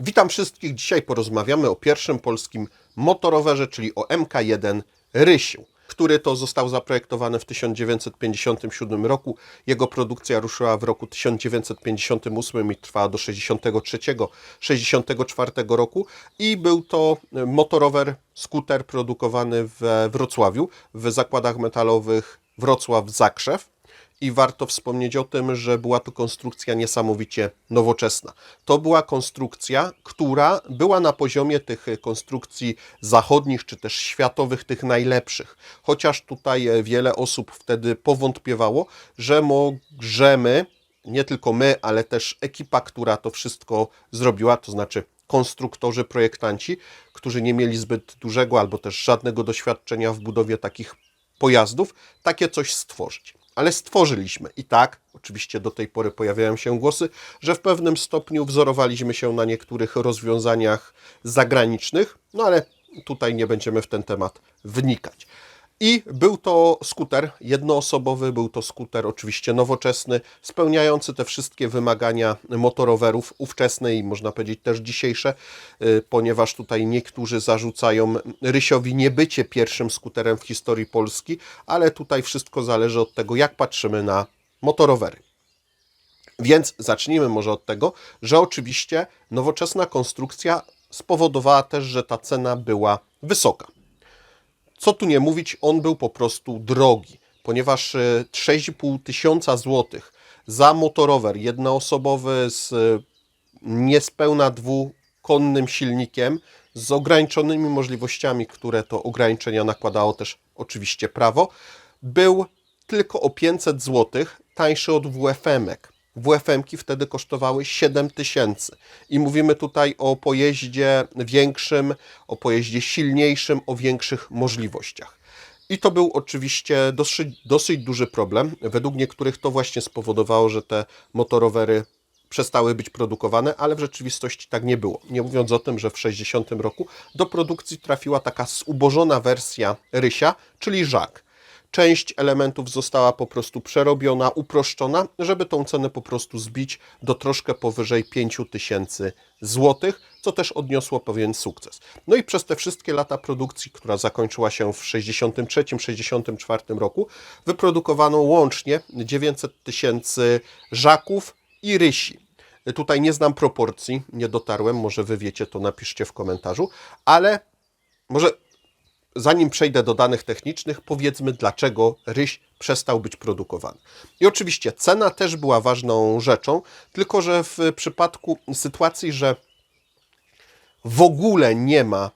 Witam wszystkich. Dzisiaj porozmawiamy o pierwszym polskim motorowerze, czyli o MK1 Rysiu, który to został zaprojektowany w 1957 roku. Jego produkcja ruszyła w roku 1958 i trwała do 63-64 roku i był to motorower, skuter produkowany we Wrocławiu w zakładach metalowych Wrocław Zakrzew. I warto wspomnieć o tym, że była to konstrukcja niesamowicie nowoczesna. To była konstrukcja, która była na poziomie tych konstrukcji zachodnich czy też światowych, tych najlepszych. Chociaż tutaj wiele osób wtedy powątpiewało, że możemy, nie tylko my, ale też ekipa, która to wszystko zrobiła, to znaczy konstruktorzy, projektanci, którzy nie mieli zbyt dużego albo też żadnego doświadczenia w budowie takich pojazdów, takie coś stworzyć ale stworzyliśmy. I tak, oczywiście do tej pory pojawiają się głosy, że w pewnym stopniu wzorowaliśmy się na niektórych rozwiązaniach zagranicznych, no ale tutaj nie będziemy w ten temat wnikać. I był to skuter jednoosobowy, był to skuter oczywiście nowoczesny, spełniający te wszystkie wymagania motorowerów ówczesne i można powiedzieć też dzisiejsze, y, ponieważ tutaj niektórzy zarzucają Rysiowi niebycie pierwszym skuterem w historii Polski, ale tutaj wszystko zależy od tego, jak patrzymy na motorowery. Więc zacznijmy może od tego, że oczywiście nowoczesna konstrukcja spowodowała też, że ta cena była wysoka co tu nie mówić, on był po prostu drogi, ponieważ e, 6,5 tysiąca złotych za motorower jednoosobowy z e, niespełna dwukonnym silnikiem, z ograniczonymi możliwościami, które to ograniczenia nakładało też oczywiście prawo, był tylko o 500 złotych tańszy od WFM-ek. WFM-ki wtedy kosztowały 7 tysięcy. I mówimy tutaj o pojeździe większym, o pojeździe silniejszym, o większych możliwościach. I to był oczywiście dosyć, dosyć duży problem. Według niektórych to właśnie spowodowało, że te motorowery przestały być produkowane, ale w rzeczywistości tak nie było. Nie mówiąc o tym, że w 60 roku do produkcji trafiła taka zubożona wersja Rysia, czyli Żak część elementów została po prostu przerobiona, uproszczona, żeby tą cenę po prostu zbić do troszkę powyżej 5000 złotych, co też odniosło pewien sukces. No i przez te wszystkie lata produkcji, która zakończyła się w 63-64 roku, wyprodukowano łącznie 900 tysięcy żaków i rysi. Tutaj nie znam proporcji, nie dotarłem, może wy wiecie, to napiszcie w komentarzu, ale może zanim przejdę do danych technicznych, powiedzmy, dlaczego ryś przestał być produkowany. I oczywiście cena też była ważną rzeczą, tylko że w przypadku sytuacji, że w ogóle nie ma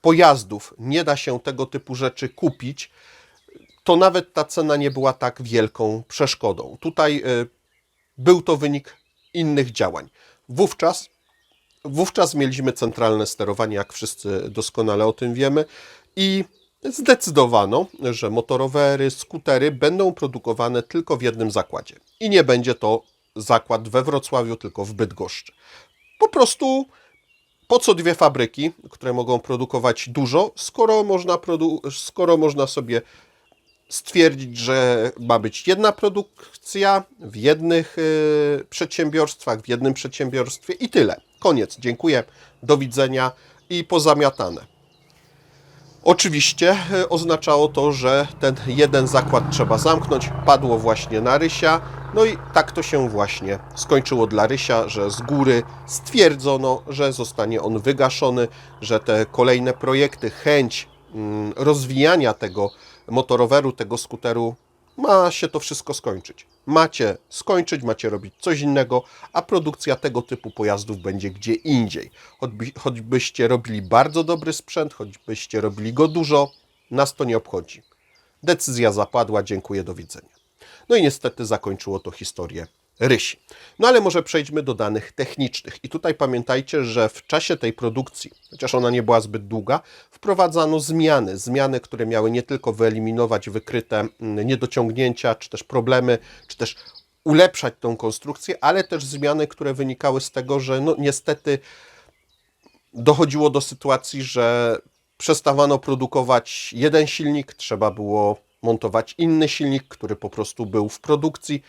pojazdów, nie da się tego typu rzeczy kupić, to nawet ta cena nie była tak wielką przeszkodą. Tutaj y, był to wynik innych działań. Wówczas Wówczas mieliśmy centralne sterowanie, jak wszyscy doskonale o tym wiemy, i zdecydowano, że motorowery, skutery będą produkowane tylko w jednym zakładzie. I nie będzie to zakład we Wrocławiu, tylko w Bydgoszczy. Po prostu po co dwie fabryki, które mogą produkować dużo, skoro można, produ- skoro można sobie stwierdzić, że ma być jedna produkcja w jednych y, przedsiębiorstwach, w jednym przedsiębiorstwie i tyle. Koniec. Dziękuję. Do widzenia i pozamiatane. Oczywiście y, oznaczało to, że ten jeden zakład trzeba zamknąć. Padło właśnie na Rysia. No i tak to się właśnie skończyło dla Rysia, że z góry stwierdzono, że zostanie on wygaszony, że te kolejne projekty, chęć mm, rozwijania tego motoroweru, tego skuteru, ma się to wszystko skończyć. Macie skończyć, macie robić coś innego, a produkcja tego typu pojazdów będzie gdzie indziej. Choćby, choćbyście robili bardzo dobry sprzęt, choćbyście robili go dużo, nas to nie obchodzi. Decyzja zapadła, dziękuję, do widzenia. No i niestety zakończyło to historię rysi. No ale może przejdźmy do danych technicznych. I tutaj pamiętajcie, że w czasie tej produkcji, chociaż ona nie była zbyt długa, wprowadzano zmiany. Zmiany, które miały nie tylko wyeliminować wykryte mm, niedociągnięcia, czy też problemy, czy też ulepszać tą konstrukcję, ale też zmiany, które wynikały z tego, że no niestety dochodziło do sytuacji, że przestawano produkować jeden silnik, trzeba było montować inny silnik, który po prostu był w produkcji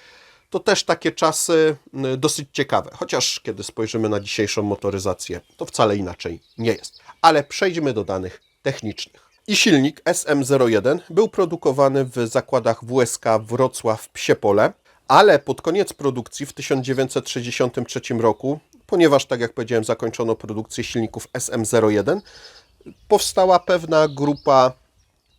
to też takie czasy dosyć ciekawe. Chociaż kiedy spojrzymy na dzisiejszą motoryzację, to wcale inaczej nie jest. Ale przejdźmy do danych technicznych. I silnik SM01 był produkowany w zakładach WSK Wrocław Psiepole, ale pod koniec produkcji w 1963 roku, ponieważ tak jak powiedziałem zakończono produkcję silników SM01, powstała pewna grupa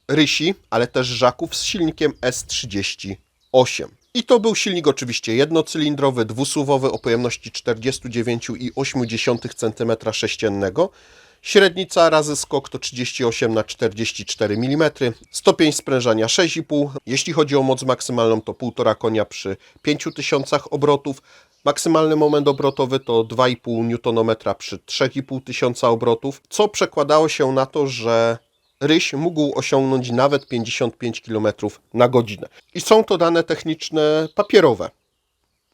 rysi, ale też żaków z silnikiem S38. I to był silnik oczywiście jednocylindrowy, dwusuwowy o pojemności 49,8 cm sześciennego. Średnica razy skok to 38 na 44 mm. Stopień sprężania 6,5. Jeśli chodzi o moc maksymalną to 1,5 konia przy 5000 obrotów. Maksymalny moment obrotowy to 2,5 Nm przy 3,5 tysiąca obrotów, co przekładało się na to, że ryś mógł osiągnąć nawet 55 km na godzinę. I są to dane techniczne papierowe.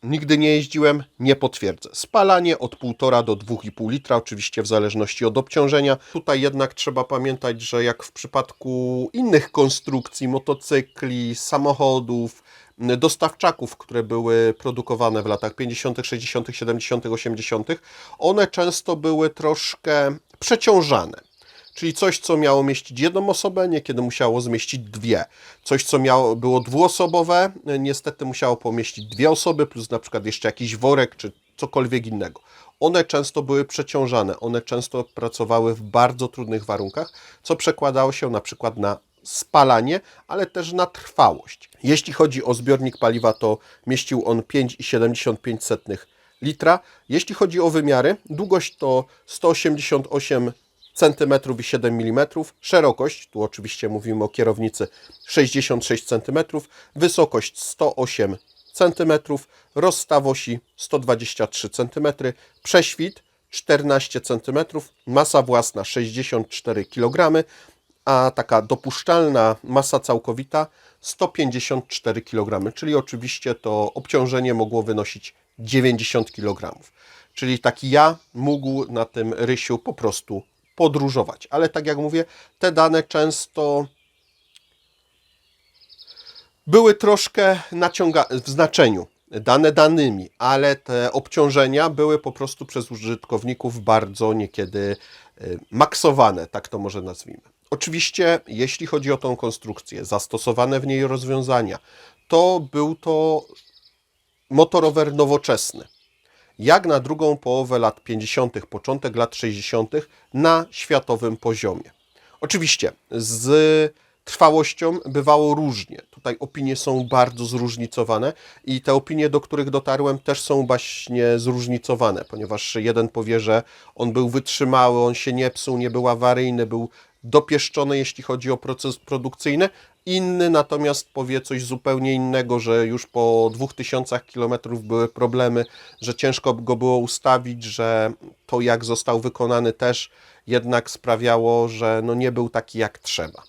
Nigdy nie jeździłem, nie potwierdzę. Spalanie od 1,5 do 2,5 litra, oczywiście w zależności od obciążenia. Tutaj jednak trzeba pamiętać, że jak w przypadku innych konstrukcji, motocykli, samochodów, dostawczaków, które były produkowane w latach 50., 60., 70., 80., one często były troszkę przeciążane. Czyli coś, co miało mieścić jedną osobę, niekiedy musiało zmieścić dwie. Coś, co miało, było dwuosobowe, niestety musiało pomieścić dwie osoby, plus na przykład jeszcze jakiś worek, czy cokolwiek innego. One często były przeciążane, one często pracowały w bardzo trudnych warunkach, co przekładało się na przykład na spalanie, ale też na trwałość. Jeśli chodzi o zbiornik paliwa, to mieścił on 5,75 litra. Jeśli chodzi o wymiary, długość to 188 cm i 7 mm, szerokość, tu oczywiście mówimy o kierownicy 66 cm, wysokość 108 cm, rozstaw osi 123 cm, prześwit 14 cm, masa własna 64 kg, a taka dopuszczalna masa całkowita 154 kg, czyli oczywiście to obciążenie mogło wynosić 90 kg. Czyli taki ja mógł na tym rysiu po prostu podróżować. Ale tak jak mówię, te dane często były troszkę w znaczeniu dane danymi, ale te obciążenia były po prostu przez użytkowników bardzo niekiedy y, maksowane, tak to może nazwijmy. Oczywiście, jeśli chodzi o tą konstrukcję, zastosowane w niej rozwiązania, to był to motorower nowoczesny jak na drugą połowę lat 50., początek lat 60. na światowym poziomie. Oczywiście z trwałością bywało różnie. Tutaj opinie są bardzo zróżnicowane i te opinie, do których dotarłem, też są właśnie zróżnicowane, ponieważ jeden powie, że on był wytrzymały, on się nie psuł, nie był awaryjny, był dopieszczony, jeśli chodzi o proces produkcyjny. Inny natomiast powie coś zupełnie innego, że już po 2000 km były problemy, że ciężko go było ustawić, że to jak został wykonany też jednak sprawiało, że no nie był taki jak trzeba.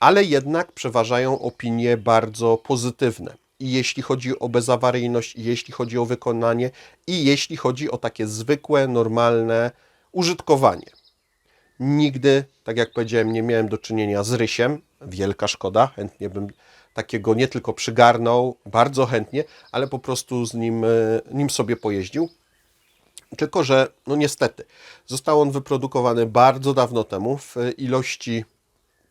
Ale jednak przeważają opinie bardzo pozytywne. I jeśli chodzi o bezawaryjność, i jeśli chodzi o wykonanie, i jeśli chodzi o takie zwykłe, normalne użytkowanie. Nigdy, tak jak powiedziałem, nie miałem do czynienia z rysiem. Wielka szkoda. Chętnie bym takiego nie tylko przygarnął, bardzo chętnie, ale po prostu z nim, e, nim sobie pojeździł. Tylko, że no niestety, został on wyprodukowany bardzo dawno temu w ilości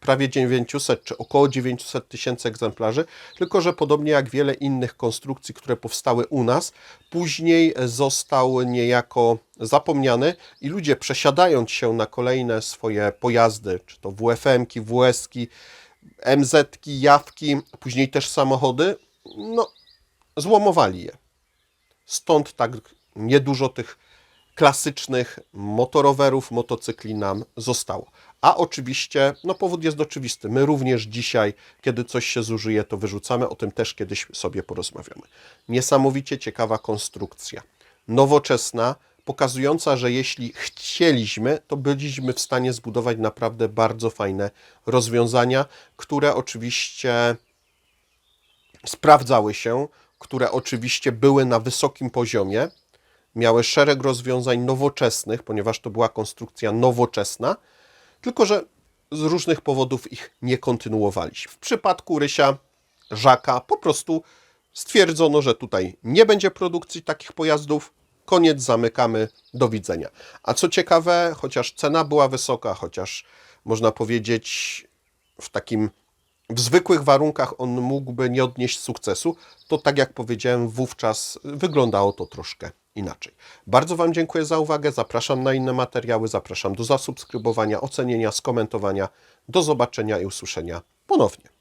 prawie 900 czy około 900 tysięcy egzemplarzy, tylko że podobnie jak wiele innych konstrukcji, które powstały u nas, później został niejako zapomniany i ludzie przesiadając się na kolejne swoje pojazdy, czy to WFM-ki, WS-ki, MZ-ki, jawki, później też samochody, no złomowali je. Stąd tak niedużo tych klasycznych motorowerów, motocykli nam zostało. A oczywiście, no powód jest oczywisty. My również dzisiaj, kiedy coś się zużyje, to wyrzucamy. O tym też kiedyś sobie porozmawiamy. Niesamowicie ciekawa konstrukcja. Nowoczesna, pokazująca, że jeśli chcieliśmy, to byliśmy w stanie zbudować naprawdę bardzo fajne rozwiązania, które oczywiście sprawdzały się, które oczywiście były na wysokim poziomie, miały szereg rozwiązań nowoczesnych, ponieważ to była konstrukcja nowoczesna, tylko że z różnych powodów ich nie kontynuowaliśmy. W przypadku Rysia Żaka po prostu Stwierdzono, że tutaj nie będzie produkcji takich pojazdów. Koniec, zamykamy, do widzenia. A co ciekawe, chociaż cena była wysoka, chociaż można powiedzieć w takim w zwykłych warunkach on mógłby nie odnieść sukcesu, to tak jak powiedziałem, wówczas wyglądało to troszkę inaczej. Bardzo Wam dziękuję za uwagę. Zapraszam na inne materiały, zapraszam do zasubskrybowania, ocenienia, skomentowania. Do zobaczenia i usłyszenia ponownie.